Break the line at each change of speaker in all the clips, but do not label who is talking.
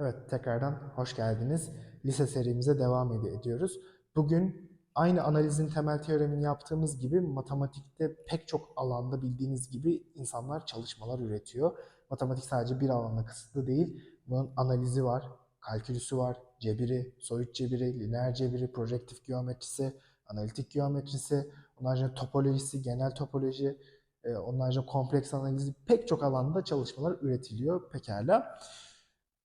Evet, tekrardan hoş geldiniz. Lise serimize devam ed- ediyoruz. Bugün aynı analizin temel teoremini yaptığımız gibi matematikte pek çok alanda bildiğiniz gibi insanlar çalışmalar üretiyor. Matematik sadece bir alana kısıtlı değil. Bunun analizi var, kalkülüsü var, cebiri, soyut cebiri, lineer cebiri, projektif geometrisi, analitik geometrisi, ondan sonra topolojisi, genel topoloji, e, ondan sonra kompleks analizi pek çok alanda çalışmalar üretiliyor pekala.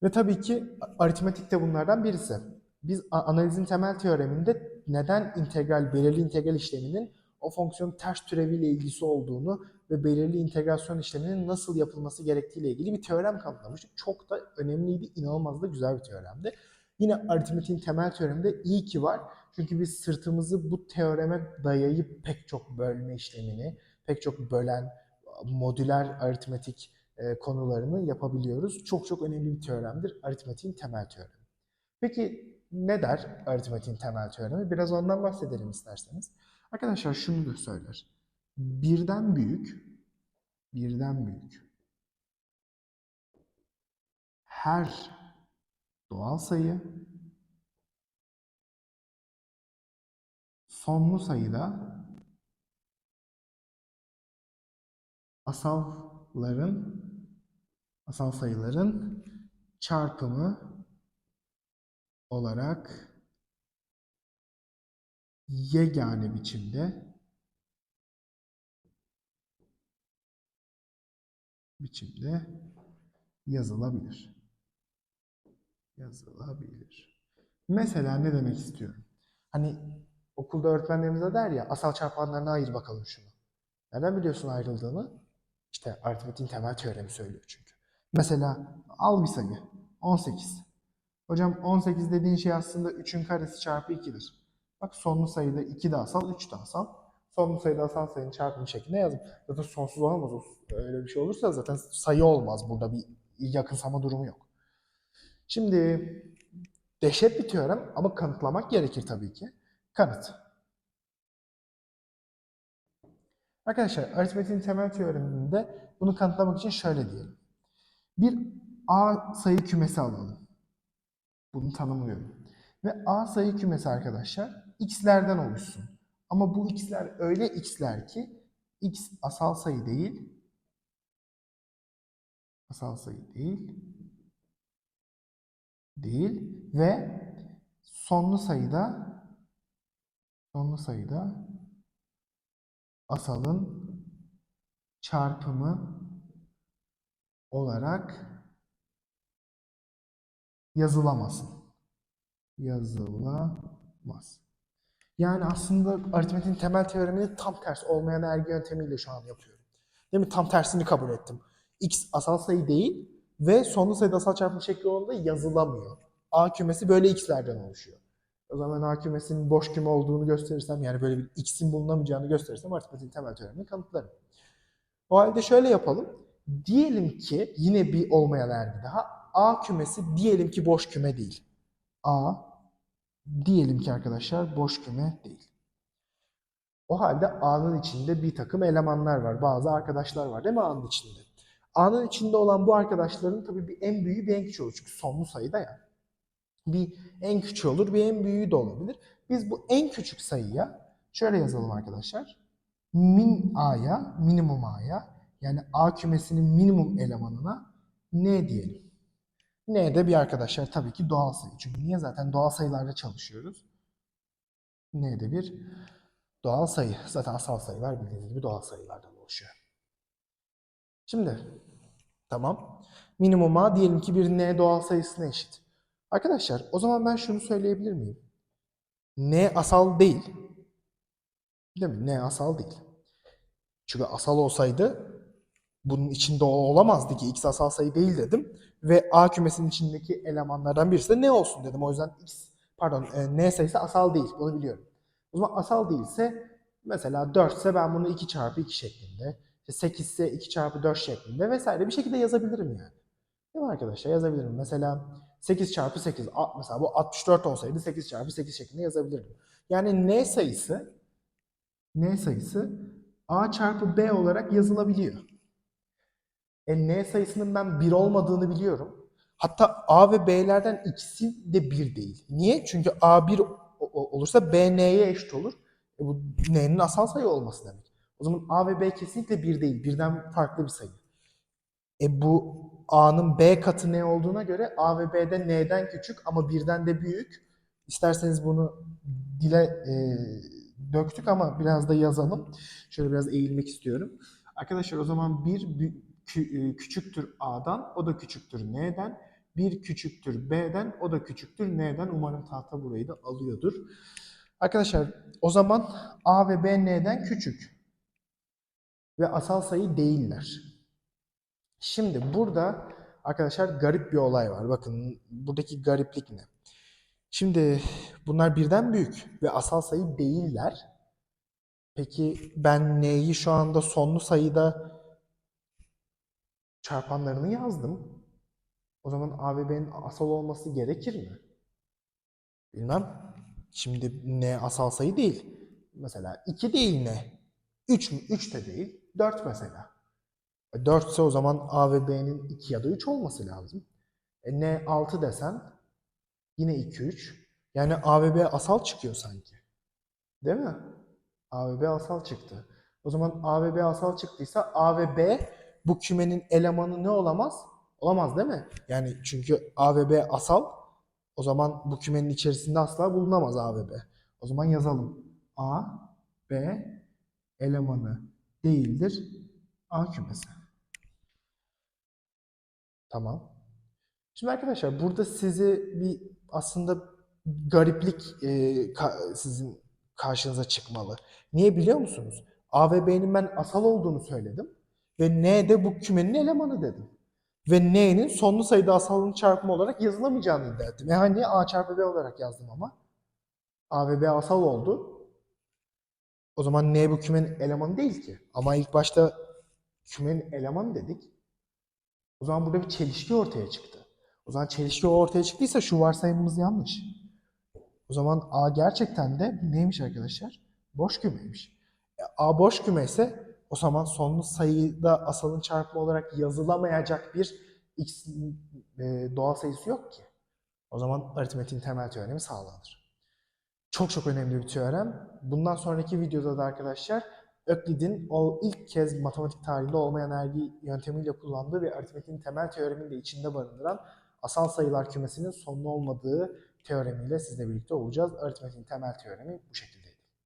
Ve tabii ki aritmetik de bunlardan birisi. Biz analizin temel teoreminde neden integral, belirli integral işleminin o fonksiyonun ters türeviyle ilgisi olduğunu ve belirli integrasyon işleminin nasıl yapılması gerektiğiyle ilgili bir teorem kanıtlamıştık. Çok da önemliydi, inanılmaz da güzel bir teoremdi. Yine aritmetiğin temel teoreminde iyi ki var. Çünkü biz sırtımızı bu teoreme dayayıp pek çok bölme işlemini, pek çok bölen, modüler aritmetik konularını yapabiliyoruz. Çok çok önemli bir teoremdir aritmetiğin temel teoremi. Peki ne der aritmetiğin temel teoremi? Biraz ondan bahsedelim isterseniz. Arkadaşlar şunu da söyler. Birden büyük, birden büyük her doğal sayı sonlu sayıda asalların asal sayıların çarpımı olarak yegane biçimde biçimde yazılabilir. Yazılabilir. Mesela ne demek istiyorum? Hani okulda öğretmenlerimiz de der ya asal çarpanlarına ayır bakalım şunu. Nereden biliyorsun ayrıldığını? İşte aritmetiğin temel teoremi söylüyor çünkü. Mesela al bir sayı. 18. Hocam 18 dediğin şey aslında 3'ün karesi çarpı 2'dir. Bak sonlu sayıda 2 de asal, 3 de asal. Sonlu sayıda asal sayının çarpımı şeklinde yazdım. Zaten sonsuz olamaz. Öyle bir şey olursa zaten sayı olmaz. Burada bir yakınsama durumu yok. Şimdi dehşet bir teorem ama kanıtlamak gerekir tabii ki. Kanıt. Arkadaşlar aritmetiğin temel teoreminde bunu kanıtlamak için şöyle diyelim. Bir A sayı kümesi alalım. Bunu tanımlıyorum. Ve A sayı kümesi arkadaşlar x'lerden oluşsun. Ama bu x'ler öyle x'ler ki x asal sayı değil, asal sayı değil, değil ve sonlu sayıda sonlu sayıda asalın çarpımı olarak yazılamasın. Yazılamaz. Yani aslında aritmetin temel teoremini tam tersi olmayan ergi yöntemiyle şu an yapıyorum. Değil mi? Tam tersini kabul ettim. X asal sayı değil ve sonlu sayıda asal çarpım şekli olduğunda yazılamıyor. A kümesi böyle x'lerden oluşuyor. O zaman A kümesinin boş küme olduğunu gösterirsem yani böyle bir x'in bulunamayacağını gösterirsem aritmetin temel teoremini kanıtlarım. O halde şöyle yapalım. Diyelim ki yine bir olmayan ergi daha A kümesi diyelim ki boş küme değil. A diyelim ki arkadaşlar boş küme değil. O halde A'nın içinde bir takım elemanlar var. Bazı arkadaşlar var değil mi A'nın içinde? A'nın içinde olan bu arkadaşların tabii bir en büyüğü bir en küçüğü. Çünkü sonlu sayıda ya. Bir en küçüğü olur, bir en büyüğü de olabilir. Biz bu en küçük sayıya şöyle yazalım arkadaşlar. Min A'ya, minimum A'ya yani A kümesinin minimum elemanına ne diyelim? Ne de bir arkadaşlar tabii ki doğal sayı. Çünkü niye zaten doğal sayılarla çalışıyoruz? Ne de bir doğal sayı. Zaten asal sayılar bildiğiniz gibi doğal sayılardan oluşuyor. Şimdi tamam. Minimum A diyelim ki bir n doğal sayısına eşit. Arkadaşlar o zaman ben şunu söyleyebilir miyim? N asal değil. Değil mi? N asal değil. Çünkü asal olsaydı bunun içinde o olamazdı ki x asal sayı değil dedim. Ve A kümesinin içindeki elemanlardan birisi de ne olsun dedim. O yüzden x pardon e, n sayısı asal değil. Bunu biliyorum. O zaman asal değilse mesela 4 ise ben bunu 2 çarpı 2 şeklinde, işte 8 ise 2 çarpı 4 şeklinde vesaire bir şekilde yazabilirim yani. Değil mi arkadaşlar? Yazabilirim. Mesela 8 çarpı 8. a- Mesela bu 64 olsaydı 8 çarpı 8 şeklinde yazabilirdim. Yani n sayısı n sayısı a çarpı b olarak yazılabiliyor. E n sayısının ben 1 olmadığını biliyorum. Hatta A ve B'lerden ikisi de 1 değil. Niye? Çünkü A 1 o- o- olursa B N'ye eşit olur. E bu N'nin asal sayı olması demek. O zaman A ve B kesinlikle 1 değil. Birden farklı bir sayı. E bu A'nın B katı N olduğuna göre A ve B'de N'den küçük ama birden de büyük. İsterseniz bunu dile e, döktük ama biraz da yazalım. Şöyle biraz eğilmek istiyorum. Arkadaşlar o zaman bir bü- kü- e, küçüktür A'dan, o da küçüktür N'den. Bir küçüktür B'den, o da küçüktür N'den. Umarım tahta burayı da alıyordur. Arkadaşlar o zaman A ve B N'den küçük. Ve asal sayı değiller. Şimdi burada arkadaşlar garip bir olay var. Bakın buradaki gariplik ne? Şimdi bunlar birden büyük ve asal sayı değiller. Peki ben n'yi şu anda sonlu sayıda çarpanlarını yazdım. O zaman a ve b'nin asal olması gerekir mi? Bilmem. Şimdi n asal sayı değil. Mesela 2 değil ne? 3 mü? 3 de değil. 4 mesela. 4 ise o zaman A ve B'nin 2 ya da 3 olması lazım. E, N 6 desen yine 2 3. Yani A ve B asal çıkıyor sanki. Değil mi? A ve B asal çıktı. O zaman A ve B asal çıktıysa A ve B bu kümenin elemanı ne olamaz? Olamaz değil mi? Yani çünkü A ve B asal. O zaman bu kümenin içerisinde asla bulunamaz A ve B. O zaman yazalım. A, B elemanı değildir A kümesi. Tamam. Şimdi arkadaşlar burada sizi bir aslında gariplik e, ka- sizin karşınıza çıkmalı. Niye biliyor musunuz? A ve B'nin ben asal olduğunu söyledim. Ve N de bu kümenin elemanı dedim. Ve N'nin sonlu sayıda asalın çarpımı olarak yazılamayacağını iddia ettim. E hani A çarpı B olarak yazdım ama. A ve B asal oldu. O zaman N bu kümenin elemanı değil ki. Ama ilk başta kümenin elemanı dedik. O zaman burada bir çelişki ortaya çıktı. O zaman çelişki ortaya çıktıysa şu varsayımımız yanlış. O zaman A gerçekten de neymiş arkadaşlar? Boş kümeymiş. E, A boş küme ise o zaman sonlu sayıda asalın çarpımı olarak yazılamayacak bir x e, doğal sayısı yok ki. O zaman aritmetiğin temel teoremi sağlanır. Çok çok önemli bir teorem. Bundan sonraki videoda da arkadaşlar Öklid'in o ilk kez matematik tarihinde olmayan ergi yöntemiyle kullandığı ve aritmetiğin temel teoremini de içinde barındıran asal sayılar kümesinin sonlu olmadığı teoremiyle sizle birlikte olacağız. Aritmetiğin temel teoremi bu şekilde.